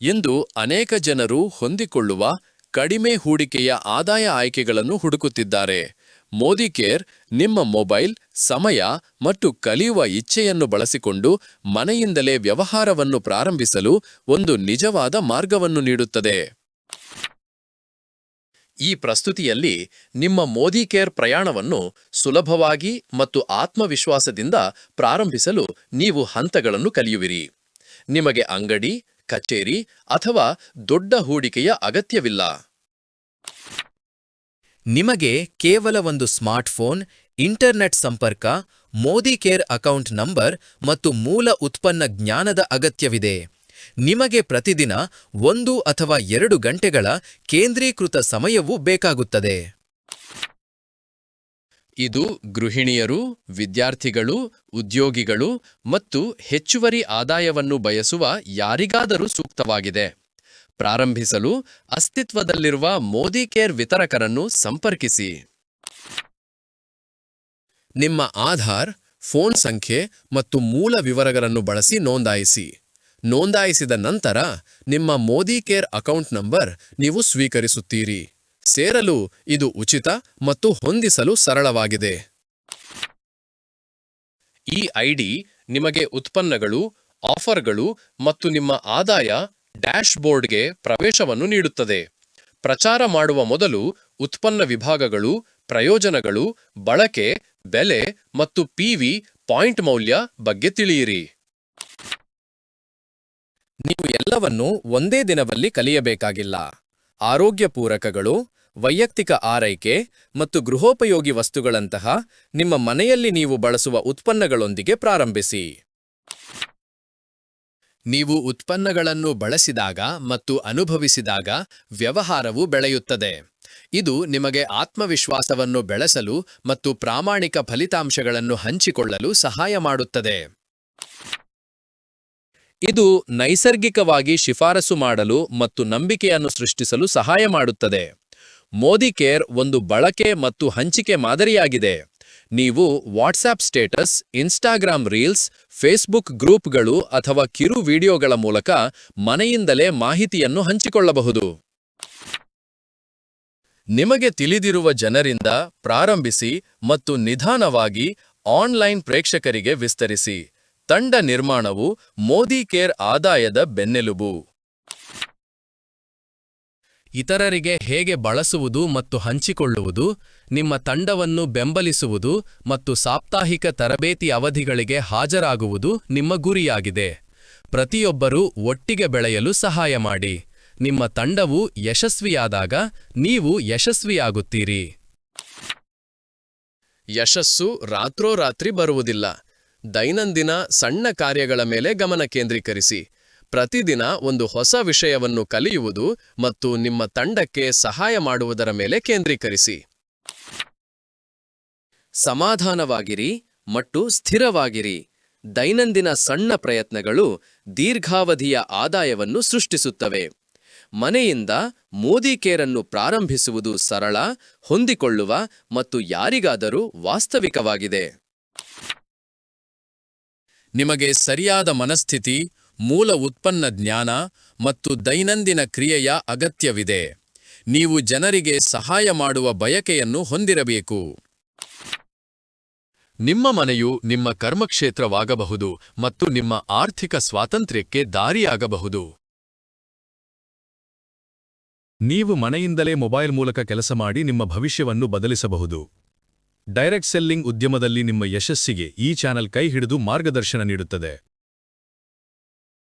ಇಂದು ಅನೇಕ ಜನರು ಹೊಂದಿಕೊಳ್ಳುವ ಕಡಿಮೆ ಹೂಡಿಕೆಯ ಆದಾಯ ಆಯ್ಕೆಗಳನ್ನು ಹುಡುಕುತ್ತಿದ್ದಾರೆ. ಮೋದಿ ಕೇರ್ ನಿಮ್ಮ ಮೊಬೈಲ್, ಸಮಯ ಮತ್ತು ಕಲಿಯುವ ಇಚ್ಛೆಯನ್ನು ಬಳಸಿಕೊಂಡು ಮನೆಯಿಂದಲೇ ವ್ಯವಹಾರವನ್ನು ಪ್ರಾರಂಭಿಸಲು ಒಂದು ನಿಜವಾದ ಮಾರ್ಗವನ್ನು ನೀಡುತ್ತದೆ. ಈ ಪ್ರಸ್ತುತಿಯಲ್ಲಿ ನಿಮ್ಮ ಮೋದಿ ಕೇರ್ ಪ್ರಯಾಣವನ್ನು ಸುಲಭವಾಗಿ ಮತ್ತು ಆತ್ಮವಿಶ್ವಾಸದಿಂದ ಪ್ರಾರಂಭಿಸಲು ನೀವು ಹಂತಗಳನ್ನು ಕಲಿಯುವಿರಿ. ನಿಮಗೆ ಅಂಗಡಿ ಕಚೇರಿ ಅಥವಾ ದೊಡ್ಡ ಹೂಡಿಕೆಯ ಅಗತ್ಯವಿಲ್ಲ. ನಿಮಗೆ ಕೇವಲ ಒಂದು ಸ್ಮಾರ್ಟ್ಫೋನ್, ಇಂಟರ್ನೆಟ್ ಸಂಪರ್ಕ ಮೋದಿ ಕೇರ್ ಅಕೌಂಟ್ ನಂಬರ್ ಮತ್ತು ಮೂಲ ಉತ್ಪನ್ನ ಜ್ಞಾನದ ಅಗತ್ಯವಿದೆ. ನಿಮಗೆ ಪ್ರತಿದಿನ ಒಂದು ಅಥವಾ ಎರಡು ಗಂಟೆಗಳ ಕೇಂದ್ರೀಕೃತ ಸಮಯವೂ ಬೇಕಾಗುತ್ತದೆ. ಇದು ಗೃಹಿಣಿಯರು, ವಿದ್ಯಾರ್ಥಿಗಳು, ಉದ್ಯೋಗಿಗಳು ಮತ್ತು ಹೆಚ್ಚುವರಿ ಆದಾಯವನ್ನು ಬಯಸುವ ಯಾರಿಗಾದರೂ ಸೂಕ್ತವಾಗಿದೆ. ಪ್ರಾರಂಭಿಸಲು ಅಸ್ತಿತ್ವದಲ್ಲಿರುವ ಮೋದಿ ಕೇರ್ ವಿತರಕರನ್ನು ಸಂಪರ್ಕಿಸಿ. ನಿಮ್ಮ ಆಧಾರ್, ಫೋನ್ ಸಂಖ್ಯೆ ಮತ್ತು ಮೂಲ ವಿವರಗಳನ್ನು ಬಳಸಿ ನೋಂದಾಯಿಸಿ. ನೋಂದಾಯಿಸಿದ ನಂತರ ನಿಮ್ಮ ಮೋದಿ ಕೇರ್ ಅಕೌಂಟ್ ನಂಬರ್ ನೀವು ಸ್ವೀಕರಿಸುತ್ತೀರಿ. ಸೇರಲು ಇದು ಉಚಿತ ಮತ್ತು ಹೊಂದಿಸಲು ಸರಳವಾಗಿದೆ. ಈ ಐಡಿ ನಿಮಗೆ ಉತ್ಪನ್ನಗಳು, ಆಫರ್ಗಳು ಮತ್ತು ನಿಮ್ಮ ಆದಾಯ ಡ್ಯಾಶ್ಬೋರ್ಡ್ಗೆ ಪ್ರವೇಶವನ್ನು ನೀಡುತ್ತದೆ. ಪ್ರಚಾರ ಮಾಡುವ ಮೊದಲು ಉತ್ಪನ್ನ ವಿಭಾಗಗಳು, ಪ್ರಯೋಜನಗಳು, ಬಳಕೆ, ಬೆಲೆ ಮತ್ತು ಪಿವಿ ಪಾಯಿಂಟ್ ಮೌಲ್ಯ ಬಗ್ಗೆ ತಿಳಿಯಿರಿ. ನೀವು ಎಲ್ಲವನ್ನೂ ಒಂದೇ ದಿನದಲ್ಲಿ ಕಲಿಯಬೇಕಾಗಿಲ್ಲ. ಆರೋಗ್ಯ ಪೂರಕಗಳು ವೈಯಕ್ತಿಕ ಆರೈಕೆ ಮತ್ತು ಗೃಹೋಪಯೋಗಿ ವಸ್ತುಗಳಂತಹ ನಿಮ್ಮ ಮನೆಯಲ್ಲಿ ನೀವು ಬಳಸುವ ಉತ್ಪನ್ನಗಳೊಂದಿಗೆ ಪ್ರಾರಂಭಿಸಿ. ನೀವು ಉತ್ಪನ್ನಗಳನ್ನು ಬಳಸಿದಾಗ ಮತ್ತು ಅನುಭವಿಸಿದಾಗ ವ್ಯವಹಾರವು ಬೆಳೆಯುತ್ತದೆ. ಇದು ನಿಮಗೆ ಆತ್ಮವಿಶ್ವಾಸವನ್ನು ಬೆಳೆಸಲು ಮತ್ತು ಪ್ರಾಮಾಣಿಕ ಫಲಿತಾಂಶಗಳನ್ನು ಹಂಚಿಕೊಳ್ಳಲು ಸಹಾಯ ಮಾಡುತ್ತದೆ. ಇದು ನೈಸರ್ಗಿಕವಾಗಿ ಶಿಫಾರಸು ಮಾಡಲು ಮತ್ತು ನಂಬಿಕೆಯನ್ನು ಸೃಷ್ಟಿಸಲು ಸಹಾಯ ಮಾಡುತ್ತದೆ. ಮೋದಿ ಕೇರ್ ಒಂದು ಬಳಕೆ ಮತ್ತು ಹಂಚಿಕೆ ಮಾದರಿಯಾಗಿದೆ. ನೀವು WhatsApp status, Instagram reels, Facebook ಗ್ರೂಪ್ಗಳು ಅಥವಾ ಕಿರು ವಿಡಿಯೋಗಳ ಮೂಲಕ ಮನೆಯಿಂದಲೇ ಮಾಹಿತಿಯನ್ನು ಹಂಚಿಕೊಳ್ಳಬಹುದು. ನಿಮಗೆ ತಿಳಿದಿರುವ ಜನರಿಂದ ಪ್ರಾರಂಭಿಸಿ ಮತ್ತು ನಿಧಾನವಾಗಿ ಆನ್ಲೈನ್ ಪ್ರೇಕ್ಷಕರಿಗೆ ವಿಸ್ತರಿಸಿ. ತಂಡ ನಿರ್ಮಾಣವು ಮೋದಿ ಕೇರ್ ಆದಾಯದ ಬೆನ್ನೆಲುಬು. ಇತರರಿಗೆ ಹೇಗೆ ಬಳಸುವುದು ಮತ್ತು ಹಂಚಿಕೊಳ್ಳುವುದು, ನಿಮ್ಮ ತಂಡವನ್ನು ಬೆಂಬಲಿಸುವುದು ಮತ್ತು ಸಾಪ್ತಾಹಿಕ ತರಬೇತಿ ಅವಧಿಗಳಿಗೆ ಹಾಜರಾಗುವುದು ನಿಮ್ಮ ಗುರಿಯಾಗಿದೆ. ಪ್ರತಿಯೊಬ್ಬರೂ ಒಟ್ಟಿಗೆ ಬೆಳೆಯಲು ಸಹಾಯ ಮಾಡಿ. ನಿಮ್ಮ ತಂಡವು ಯಶಸ್ವಿಯಾದಾಗ ನೀವು ಯಶಸ್ವಿಯಾಗುತ್ತೀರಿ. ಯಶಸ್ಸು ರಾತ್ರೋರಾತ್ರಿ ಬರುವುದಿಲ್ಲ. ದೈನಂದಿನ ಸಣ್ಣ ಕಾರ್ಯಗಳ ಮೇಲೆ ಗಮನ ಕೇಂದ್ರೀಕರಿಸಿ. ಪ್ರತಿದಿನ ಒಂದು ಹೊಸ ವಿಷಯವನ್ನು ಕಲಿಯುವುದು ಮತ್ತು ನಿಮ್ಮ ತಂಡಕ್ಕೆ ಸಹಾಯ ಮಾಡುವುದರ ಮೇಲೆ ಕೇಂದ್ರೀಕರಿಸಿ. ಸಮಾಧಾನವಾಗಿರಿ ಮತ್ತು ಸ್ಥಿರವಾಗಿರಿ. ದೈನಂದಿನ ಸಣ್ಣ ಪ್ರಯತ್ನಗಳು ದೀರ್ಘಾವಧಿಯ ಆದಾಯವನ್ನು ಸೃಷ್ಟಿಸುತ್ತವೆ. ಮನೆಯಿಂದ ಮೋದಿ ಕೇರನ್ನು ಪ್ರಾರಂಭಿಸುವುದು ಸರಳ, ಹೊಂದಿಕೊಳ್ಳುವ ಮತ್ತು ಯಾರಿಗಾದರೂ ವಾಸ್ತವಿಕವಾಗಿದೆ. ನಿಮಗೆ ಸರಿಯಾದ ಮನಸ್ಥಿತಿ, ಮೂಲ ಉತ್ಪನ್ನ ಜ್ಞಾನ ಮತ್ತು ದೈನಂದಿನ ಕ್ರಿಯೆಯ ಅಗತ್ಯವಿದೆ. ನೀವು ಜನರಿಗೆ ಸಹಾಯ ಮಾಡುವ ಬಯಕೆಯನ್ನು ಹೊಂದಿರಬೇಕು. ನಿಮ್ಮ ಮನೆಯು ನಿಮ್ಮ ಕರ್ಮಕ್ಷೇತ್ರವಾಗಬಹುದು ಮತ್ತು ನಿಮ್ಮ ಆರ್ಥಿಕ ಸ್ವಾತಂತ್ರ್ಯಕ್ಕೆ ದಾರಿಯಾಗಬಹುದು. ನೀವು ಮನೆಯಿಂದಲೇ ಮೊಬೈಲ್ ಮೂಲಕ ಕೆಲಸ ಮಾಡಿ ನಿಮ್ಮ ಭವಿಷ್ಯವನ್ನು ಬದಲಿಸಬಹುದು. ಡೈರೆಕ್ಟ್ ಸೆಲ್ಲಿಂಗ್ ಉದ್ಯಮದಲ್ಲಿ ನಿಮ್ಮ ಯಶಸ್ಸಿಗೆ ಈ ಚಾನೆಲ್ ಕೈ ಹಿಡಿದು ಮಾರ್ಗದರ್ಶನ ನೀಡುತ್ತದೆ.